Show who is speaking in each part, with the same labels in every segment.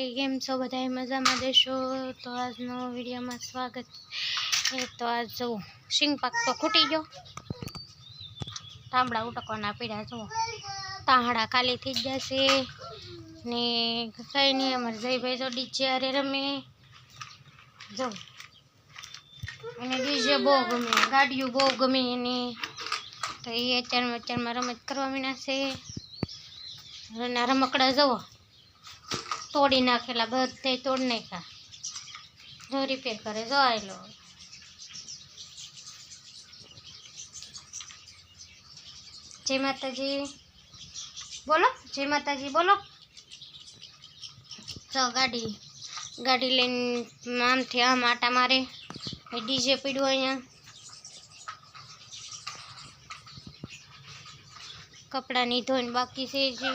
Speaker 1: Family કેમ છો? બધા મજામાં દેશો? તો આજનો વિડીયોમાં સ્વાગત તો આજ જુઓ સિંગ પાક તો ખૂટી ગયો. તાંબડા ઉટકવાના પીડા જુઓ. તાંહડા ખાલી થઈ જશે ને કંઈ નહીં, અમારે જયભાઈ તો ડીજે અરે રમે. જો. એને ડીજે બહુ ગમે, ગાડીઓ બહુ ગમે એને. તો એ અત્યારમાં અત્યારમાં રમત કરવા મીના છે. રમકડા, જુઓ. તોડી નાખેલા બધે તોડી નાખ્યા. જો રિપેર કરે જો આવેલો જય માતાજી. બોલો, જય માતાજી બોલો. તો ગાડી ગાડી લઈને આમથી આમ આટા મારે. ડીજે પીડ્યું અહીંયા. કપડાની ધોઈને બાકી છે જે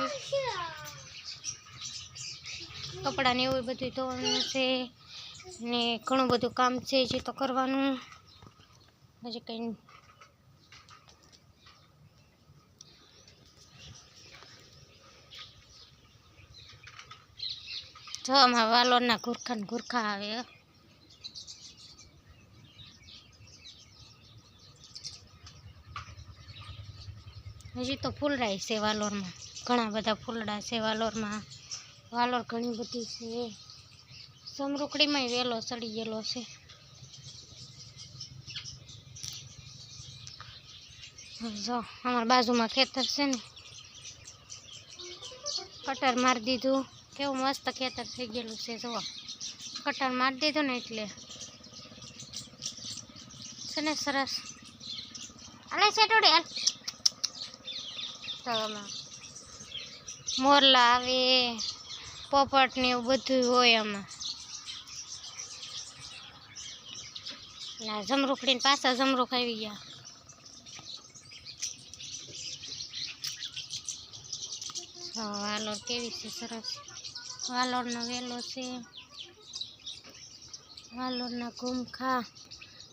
Speaker 1: કપડાને એવું બધું ધોવાનું છે ને ઘણું બધું કામ છે જે તો કરવાનું. હજી કંઈ જો વાલોરના ગુરખા ને ગુરખા આવે. હજી તો ફૂલડાય છે વાલોરમાં. ઘણા બધા ફૂલડા છે વાલોરમાં. વાલોર ઘણી બધી છે. સમરૂકડીમાંય વેલો ચડી ગયેલો છે. જો, અમારા બાજુમાં ખેતર છે ને. કટર મારી દીધું. કેવું મસ્ત ખેતર થઈ ગયેલું છે, જુઓ. કટર મારી દીધું ને એટલે. છે ને, સરસ. અલે સેટોડે તો મોરલા આવે પોપટ ને એવું બધું હોય આમાં. ના જમરૂખડીને પાછા જમરૂખ આવી ગયા. વાલોર કેવી છે, સરસ. વાલોરનો વેલો છે. વાલોરના ઘૂમખા.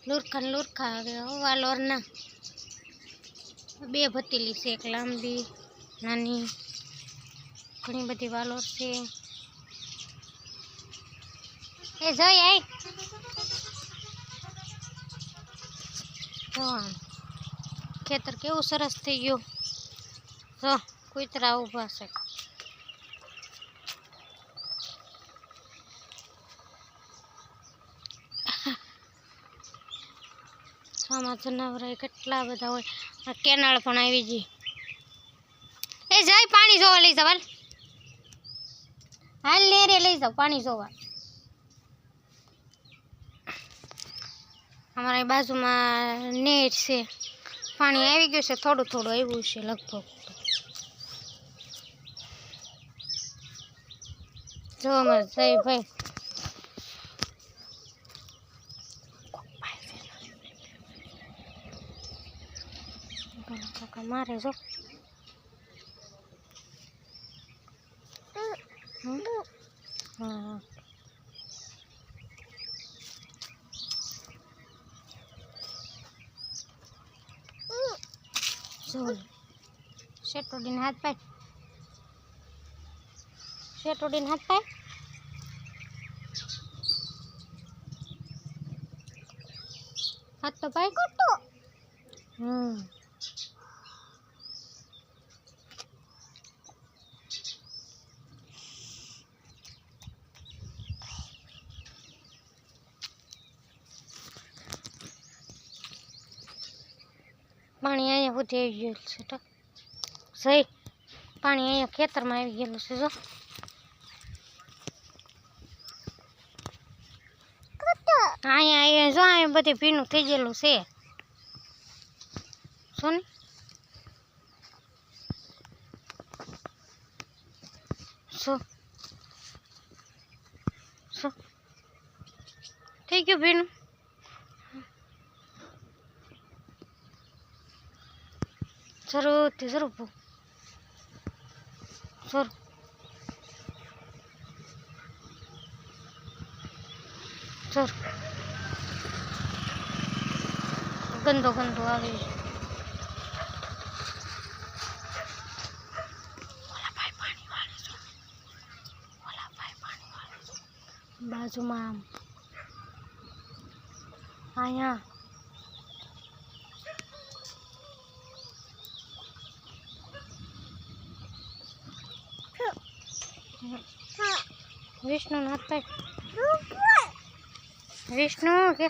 Speaker 1: લુરખા લુરખા આવે હો વાલોરના. બે ભતીલી છે, એક લાંબી, નાની. ઘણી બધી વાલોર છે. એ જોઈ આઈ જો ખેતર કેવું સરસ થઈ ગયું. જો, કૂતરા ઊભા છે. આમાં જનાવર કેટલા બધા હોય. કેનાળ પણ આવી ગઈ. એ જાય, પાણી જોવા લઈ જાવ હાલ, લે રે, લઈ જાવ, પાણી જોવા. અમારા બાજુમાં નેટ છે. પાણી આવી ગયું છે, થોડું થોડું આવ્યું છે લગભગ. જો અમારે જય ભાઈ. મારે જો. ঝোল সেটো দিন হাত পায়। সেটো দিন হাত পায়। হাত তো পায়। কত হুম। પાણી અહીંયા આવી ગયેલું છે તો સહી પાણી અહીંયા ખેતરમાં આવી ગયેલું છે, જો. અહીંયા અહીંયા જો, અહીંયા બધી ભીનું થઈ ગયેલું છે. શું શું સો થઈ ગયું ભીનું? જરૂર તે જરૂર બહુ જરૂર જરૂર ગંદો ગંદો આવે છે ઓલા ભાઈ પાણી વાળે છે ઓલા ભાઈ પાણી વાળે બાજુમાં આમ અહીંયા વિષ્ણુ નાતા વિષ્ણુ કે?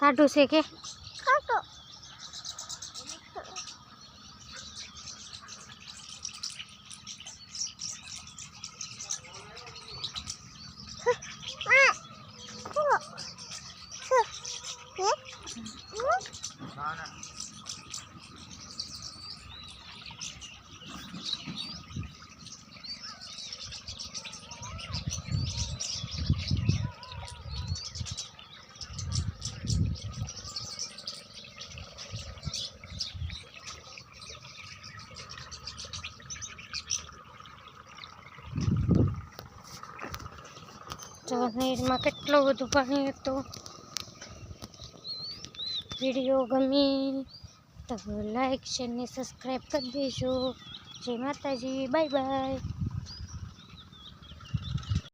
Speaker 1: કાઢું છે કે? જો નીરમાં કેટલું બધું પાણી હતું. વીડિયો ગમી તો લાઈક શેર ને સબસ્ક્રાઈબ કરી દેજો. જય માતાજી, બાય બાય.